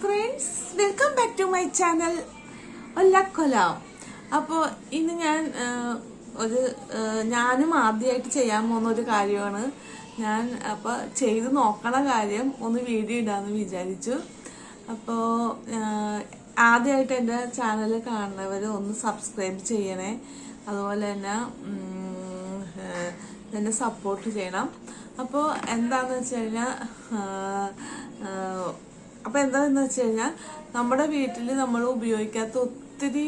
Friends welcome back to my channel ഒല്ലക്കൊല അപ്പോൾ ഇന്ന് ഞാൻ ഒരു ഞാനും ആദ്യമായിട്ട് ചെയ്യാൻ പോകുന്ന ഒരു കാര്യമാണ്. ഞാൻ അപ്പോൾ ചെയ്ത് നോക്കണ കാര്യം ഒന്ന് വീഡിയോ ഇടാമെന്ന് വിചാരിച്ചു. അപ്പോൾ ആദ്യമായിട്ട് എന്റെ ചാനൽ കാണുന്നവർ ഒന്ന് സബ്സ്ക്രൈബ് ചെയ്യണേ. അതുപോലെ തന്നെ എന്നെ സപ്പോർട്ട് ചെയ്യണം. അപ്പോൾ എന്താണെന്ന് വെച്ച് കഴിഞ്ഞാൽ അപ്പോൾ എന്താണെന്ന് വെച്ച് കഴിഞ്ഞാൽ നമ്മുടെ വീട്ടിൽ നമ്മൾ ഉപയോഗിക്കാത്ത ഒത്തിരി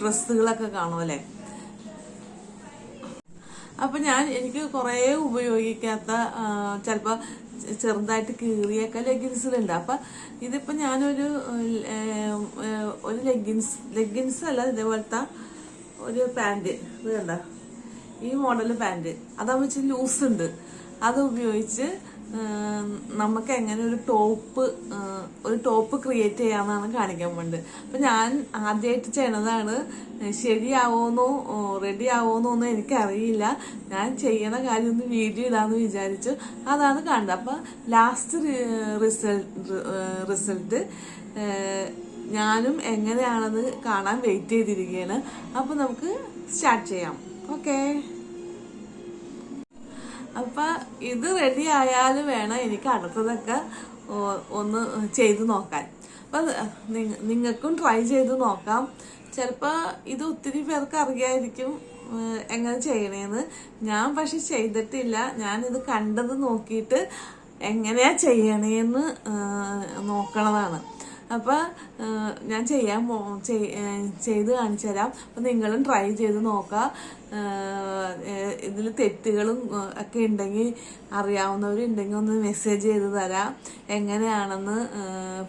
ഡ്രസ്സുകളൊക്കെ കാണുമല്ലേ അപ്പൊ ഞാൻ എനിക്ക് കുറേ ഉപയോഗിക്കാത്ത ചിലപ്പോൾ ചെറുതായിട്ട് കീറിയൊക്കെ ലെഗിൻസിലുണ്ട്. അപ്പൊ ഇതിപ്പോ ഞാനൊരു ഒരു ലെഗിൻസ് ലെഗിൻസ് അല്ല ഇതേപോലത്തെ ഒരു പാന്റ് ഇത് കണ്ട ഈ മോഡൽ പാന്റ് അതാകുമ്പോൾ ഇച്ചിരി ലൂസ് ഉണ്ട് അത് ഉപയോഗിച്ച് നമുക്ക് എങ്ങനെ ഒരു ടോപ്പ് ഒരു ടോപ്പ് ക്രിയേറ്റ് ചെയ്യാമെന്നാണ് കാണിക്കാൻ പോകുന്നത് അപ്പൊ ഞാൻ ആദ്യമായിട്ട് ചെയ്യണതാണ് ശരിയാവോന്നോ റെഡി ആവോന്നോ ഒന്നും എനിക്കറിയില്ല. ഞാൻ ചെയ്യുന്ന കാര്യം ഒന്ന് വീഡിയോ ഇടാന്ന് വിചാരിച്ചു. അതാണ് കണ്ടത് അപ്പൊ ലാസ്റ്റ് റിസൾട്ട് റിസൾട്ട് ഞാനും എങ്ങനെയാണെന്ന് കാണാൻ വെയിറ്റ് ചെയ്തിരിക്കുകയാണ് അപ്പൊ നമുക്ക് സ്റ്റാർട്ട് ചെയ്യാം. ഓക്കേ അപ്പൊ ഇത് റെഡി ആയാൽ വേണം എനിക്ക് അടുത്തതൊക്കെ ഒന്ന് ചെയ്ത് നോക്കാൻ. അപ്പൊ നിങ്ങൾക്കും ട്രൈ ചെയ്ത് നോക്കാം. ചിലപ്പോൾ ഇത് ഒത്തിരി പേർക്ക് അറിയായിരിക്കും എങ്ങനെ ചെയ്യണേന്ന്. ഞാൻ പക്ഷെ ചെയ്തിട്ടില്ല. ഞാനിത് കണ്ടത് നോക്കിയിട്ട് എങ്ങനെയാ ചെയ്യണേന്ന് നോക്കണതാണ്. അപ്പൊ ഏഹ്, ഞാൻ ചെയ്യാൻ പോ ചെയ്ത് കാണിച്ചു തരാം. അപ്പൊ നിങ്ങളും ട്രൈ ചെയ്ത് നോക്കുക ഇതിൽ തെറ്റുകളും ഒക്കെ ഉണ്ടെങ്കിൽ അറിയാവുന്നവരുണ്ടെങ്കിൽ ഒന്ന് മെസ്സേജ് ചെയ്ത് തരാം. എങ്ങനെയാണെന്ന്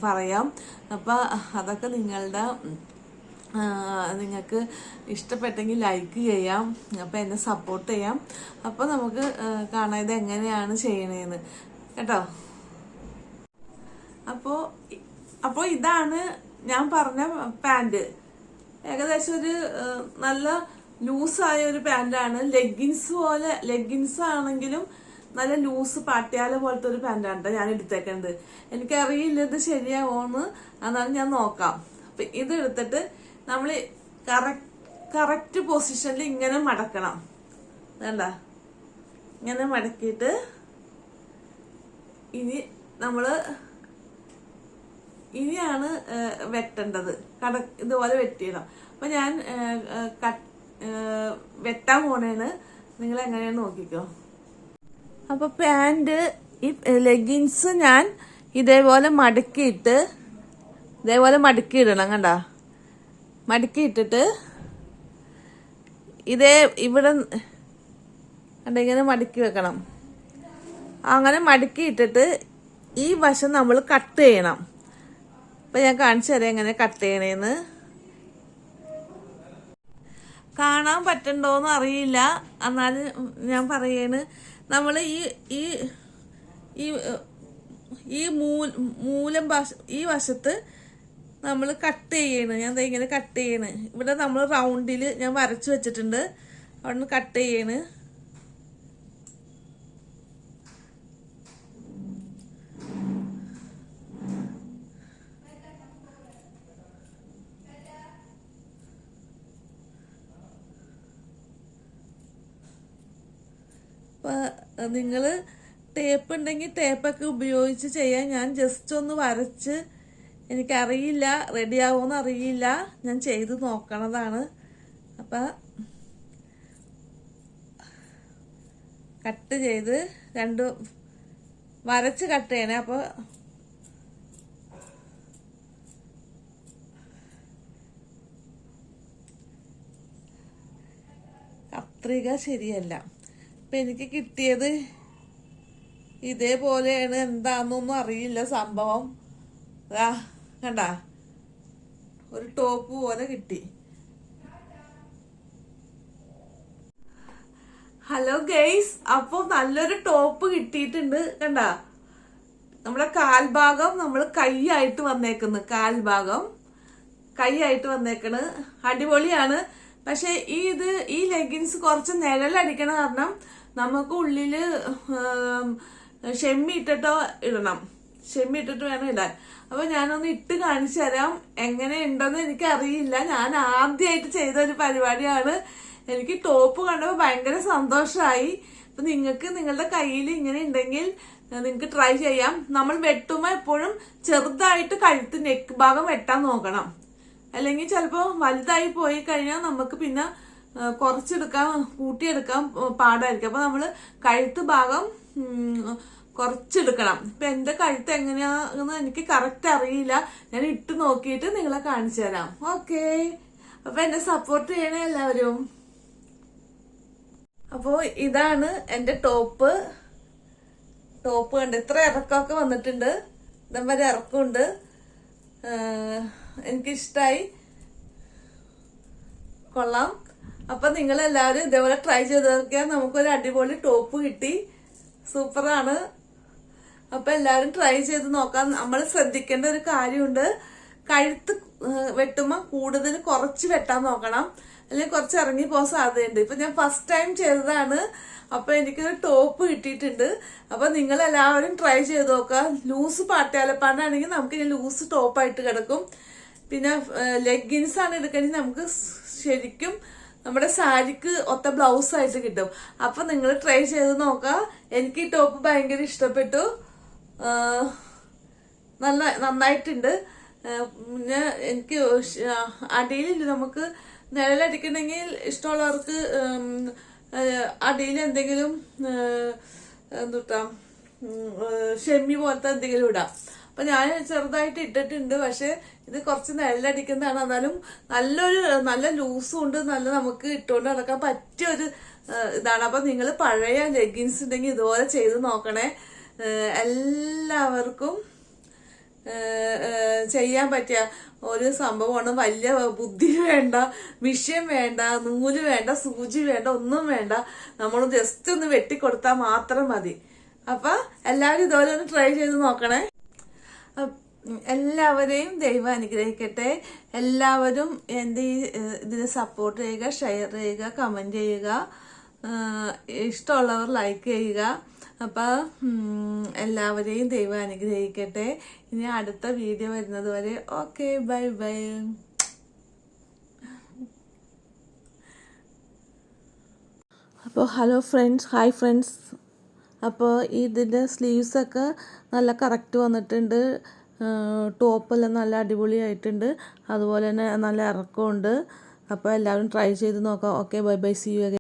പറയാം. അപ്പൊ അതൊക്കെ നിങ്ങളുടെ നിങ്ങൾക്ക് ഇഷ്ടപ്പെട്ടെങ്കിൽ ലൈക്ക് ചെയ്യാം. അപ്പം എന്നെ സപ്പോർട്ട് ചെയ്യാം. അപ്പോൾ നമുക്ക് കാണാതെ എങ്ങനെയാണ് ചെയ്യണേന്ന്. കേട്ടോ? അപ്പോൾ അപ്പോൾ ഇതാണ് ഞാൻ പറഞ്ഞ പാന്റ് ഏകദേശം ഒരു നല്ല ലൂസായ ഒരു പാന്റാണ് ലെഗിൻസ് പോലെ ലെഗിൻസ് ആണെങ്കിലും നല്ല ലൂസ് പാട്ടിയാല പോലത്തെ ഒരു പാന്റാണ് ഞാൻ എടുത്തേക്കുന്നത് എനിക്കറിയില്ല ഇത് ശരിയാവോന്ന്. അതാണ് ഞാൻ നോക്കാം. അപ്പൊ ഇത് എടുത്തിട്ട് നമ്മൾ കറക്റ്റ് കറക്റ്റ് പൊസിഷനിൽ ഇങ്ങനെ മടക്കണം. വേണ്ട. ഇങ്ങനെ മടക്കിയിട്ട് ഇനി നമ്മൾ ഇനിയാണ് വെട്ടേണ്ടത്. കട ഇതുപോലെ വെട്ടിയിടാം. അപ്പൊ ഞാൻ കട്ട്- വെട്ടാൻ പോണേണ്. നിങ്ങൾ എങ്ങനെയാണ് നോക്കിക്കോ. അപ്പൊ പാന്റ് ഈ ലെഗിൻസ് ഞാൻ ഇതേപോലെ മടക്കിയിട്ട് ഇതേപോലെ മടക്കി ഇടണം കണ്ട? മടക്കി ഇട്ടിട്ട് ഇതേ ഇവിടെ കണ്ട ഇങ്ങനെ മടക്കി വെക്കണം. അങ്ങനെ മടക്കി ഇട്ടിട്ട് ഈ വശം നമ്മൾ കട്ട് ചെയ്യണം. അപ്പൊ ഞാൻ കാണിച്ചു തരാം എങ്ങനെ കട്ട് ചെയ്യണേന്ന്. കാണാൻ പറ്റണ്ടോന്ന് അറിയില്ല. എന്നാലും ഞാൻ പറയാണ് നമ്മൾ ഈ ഈ മൂല വശ ഈ വശത്ത് നമ്മൾ കട്ട് ചെയ്യണ്. ഞാൻ ഇങ്ങനെ കട്ട് ചെയ്യണ്. ഇവിടെ നമ്മൾ റൗണ്ടിൽ ഞാൻ വരച്ചു വെച്ചിട്ടുണ്ട്. അവിടെ നിന്ന് കട്ട് ചെയ്യണ്. നിങ്ങൾ ടേപ്പ് ഉണ്ടെങ്കിൽ ടേപ്പൊക്കെ ഉപയോഗിച്ച് ചെയ്യാൻ ഞാൻ ജസ്റ്റ് ഒന്ന് വരച്ച് എനിക്കറിയില്ല റെഡി ആവുമെന്ന് അറിയില്ല. ഞാൻ ചെയ്ത് നോക്കണതാണ്. അപ്പം കട്ട് ചെയ്ത് രണ്ട് വരച്ച് കട്ട് ചെയ്യണേ. അപ്പോൾ കത്രിക ശരിയല്ല. ഇപ്പം എനിക്ക് കിട്ടിയത് ഇതേപോലെയാണ്. എന്താണെന്നൊന്നും അറിയില്ല സംഭവം. കണ്ട? ഒരു ടോപ്പ് പോലെ കിട്ടി. ഹലോ ഗെയ്സ് അപ്പൊ നല്ലൊരു ടോപ്പ് കിട്ടിയിട്ടുണ്ട് കണ്ട? നമ്മുടെ കാൽഭാഗം നമ്മൾ കൈയായിട്ട് വന്നേക്കുന്നു. കാൽഭാഗം കൈയായിട്ട് വന്നേക്കണ്. അടിപൊളിയാണ്. പക്ഷെ ഈ ഇത് ഈ ലെഗിൻസ് കുറച്ച് നിഴലടിക്കണ കാരണം നമുക്ക് ഉള്ളിൽ ഷെമ്മി ഇട്ടിട്ടോ ഇടണം. ഷെമ്മി ഇട്ടിട്ട് വേണം ഇടാൻ. അപ്പൊ ഞാനൊന്ന് ഇട്ട് കാണിച്ചു തരാം. എങ്ങനെ ഉണ്ടെന്ന് എനിക്ക് അറിയില്ല ഞാൻ ആദ്യമായിട്ട് ചെയ്ത ഒരു പരിപാടിയാണ്. എനിക്ക് ടോപ്പ് കണ്ടപ്പോൾ ഭയങ്കര സന്തോഷമായി അപ്പൊ നിങ്ങൾക്ക് നിങ്ങളുടെ കയ്യിൽ ഇങ്ങനെ ഉണ്ടെങ്കിൽ നിങ്ങൾക്ക് ട്രൈ ചെയ്യാം. നമ്മൾ വെട്ടുമ്പോൾ എപ്പോഴും ചെറുതായിട്ട് കഴുത്ത് നെക്ക് ഭാഗം വെട്ടാൻ നോക്കണം. അല്ലെങ്കിൽ ചിലപ്പോൾ വലുതായി പോയി കഴിഞ്ഞാൽ നമുക്ക് പിന്നെ കുറച്ചെടുക്കാൻ കൂട്ടിയെടുക്കാൻ പാടായിരിക്കും. അപ്പൊ നമ്മൾ കഴുത്ത് ഭാഗം കുറച്ചെടുക്കണം. ഇപ്പൊ എന്റെ കഴുത്ത് എങ്ങനെയാന്ന് എനിക്ക് കറക്റ്റ് അറിയില്ല. ഞാൻ ഇട്ട് നോക്കിയിട്ട് നിങ്ങളെ കാണിച്ചു തരാം. ഓക്കെ. അപ്പൊ എന്നെ സപ്പോർട്ട് ചെയ്യണേ എല്ലാവരും. അപ്പോ ഇതാണ് എന്റെ ടോപ്പ് ടോപ്പ് കണ്ട് ഇത്ര ഇറക്കമൊക്കെ വന്നിട്ടുണ്ട്. ഇതം വരെ ഇറക്കമുണ്ട്. എനിക്കിഷ്ടായി. കൊള്ളാം. അപ്പൊ നിങ്ങൾ എല്ലാവരും ഇതേപോലെ ട്രൈ ചെയ്ത് നോക്കിയാൽ നമുക്കൊരു അടിപൊളി ടോപ്പ് കിട്ടി. സൂപ്പറാണ്. അപ്പൊ എല്ലാവരും ട്രൈ ചെയ്ത് നോക്കാം. നമ്മൾ ശ്രദ്ധിക്കേണ്ട ഒരു കാര്യമുണ്ട്. കഴുത്ത് വെട്ടുമ്പോൾ കൂടുതൽ കുറച്ച് വെട്ടാൻ നോക്കണം. അല്ലെങ്കിൽ കുറച്ച് ഇറങ്ങി പോകാൻ സാധ്യതയുണ്ട്. ഇപ്പൊ ഞാൻ ഫസ്റ്റ് ടൈം ചെയ്തതാണ്. അപ്പൊ എനിക്കൊരു ടോപ്പ് കിട്ടിയിട്ടുണ്ട്. അപ്പൊ നിങ്ങൾ എല്ലാവരും ട്രൈ ചെയ്ത് നോക്കുക. ലൂസ് പാട്ടിയാലപ്പാണ്ടാണെങ്കിൽ നമുക്ക് ഇനി ലൂസ് ടോപ്പായിട്ട് കിടക്കും. പിന്നെ ലെഗിൻസ് ആണ് എടുക്കണമെങ്കിൽ നമുക്ക് ശരിക്കും നമ്മുടെ സാരിക്ക് ഒത്ത ബ്ലൗസ് ആയിട്ട് കിട്ടും. അപ്പൊ നിങ്ങൾ ട്രൈ ചെയ്ത് നോക്കാം. എനിക്ക് ഈ ടോപ്പ് ഭയങ്കര ഇഷ്ടപ്പെട്ടു. നല്ല നന്നായിട്ടുണ്ട്. പിന്നെ എനിക്ക് അടിയിൽ നമുക്ക് നിഴലടിക്കണമെങ്കിൽ ഇഷ്ടമുള്ളവർക്ക് അടിയിൽ എന്തെങ്കിലും എന്തുട്ടാ ഷെമ്മി പോലത്തെ എന്തെങ്കിലും ഇടാം. അപ്പൊ ഞാൻ ചെറുതായിട്ട് ഇട്ടിട്ടുണ്ട് പക്ഷെ ഇത് കുറച്ച് നെല്ലടിക്കുന്നതാണ്. എന്നാലും നല്ലൊരു നല്ല ലൂസും ഉണ്ട് നല്ല നമുക്ക് ഇട്ടുകൊണ്ട് നടക്കാൻ പറ്റിയ ഒരു ഇതാണ്. അപ്പൊ നിങ്ങൾ പഴയ ലെഗിൻസ് ഉണ്ടെങ്കിൽ ഇതുപോലെ ചെയ്ത് നോക്കണേ. എല്ലാവർക്കും ചെയ്യാൻ പറ്റിയ ഒരു സംഭവമാണ്. വലിയ ബുദ്ധി വേണ്ട വിഷയം വേണ്ട നൂൽ വേണ്ട സൂചി വേണ്ട ഒന്നും വേണ്ട. നമ്മൾ ജസ്റ്റ് ഒന്ന് വെട്ടിക്കൊടുത്താൽ മാത്രം മതി. അപ്പൊ എല്ലാവരും ഇതുപോലെ ഒന്ന് ട്രൈ ചെയ്ത് നോക്കണേ. എല്ലാവരെയും ദൈവം അനുഗ്രഹിക്കട്ടെ. എല്ലാവരും എന്റെ ഈ ഇതിന് സപ്പോർട്ട് ചെയ്യുക ഷെയർ ചെയ്യുക കമന്റ് ചെയ്യുക. ഇഷ്ടമുള്ളവർ ലൈക്ക് ചെയ്യുക. അപ്പോൾ എല്ലാവരെയും ദൈവം അനുഗ്രഹിക്കട്ടെ. ഇനി അടുത്ത വീഡിയോ വരുന്നത് വരെ ഓക്കെ ബൈ ബൈ അപ്പോൾ ഹലോ ഫ്രണ്ട്സ് ഹായ് ഫ്രണ്ട്സ് അപ്പോൾ ഇതിന്റെ സ്ലീവ്സൊക്കെ നല്ല കറക്റ്റ് വന്നിട്ടുണ്ട്. ടോപ്പെല്ലാം നല്ല അടിപൊളിയായിട്ടുണ്ട്. അതുപോലെ തന്നെ നല്ല ഇറക്കമുണ്ട്. അപ്പോൾ എല്ലാവരും ട്രൈ ചെയ്ത് നോക്കാം. Okay bye bye see you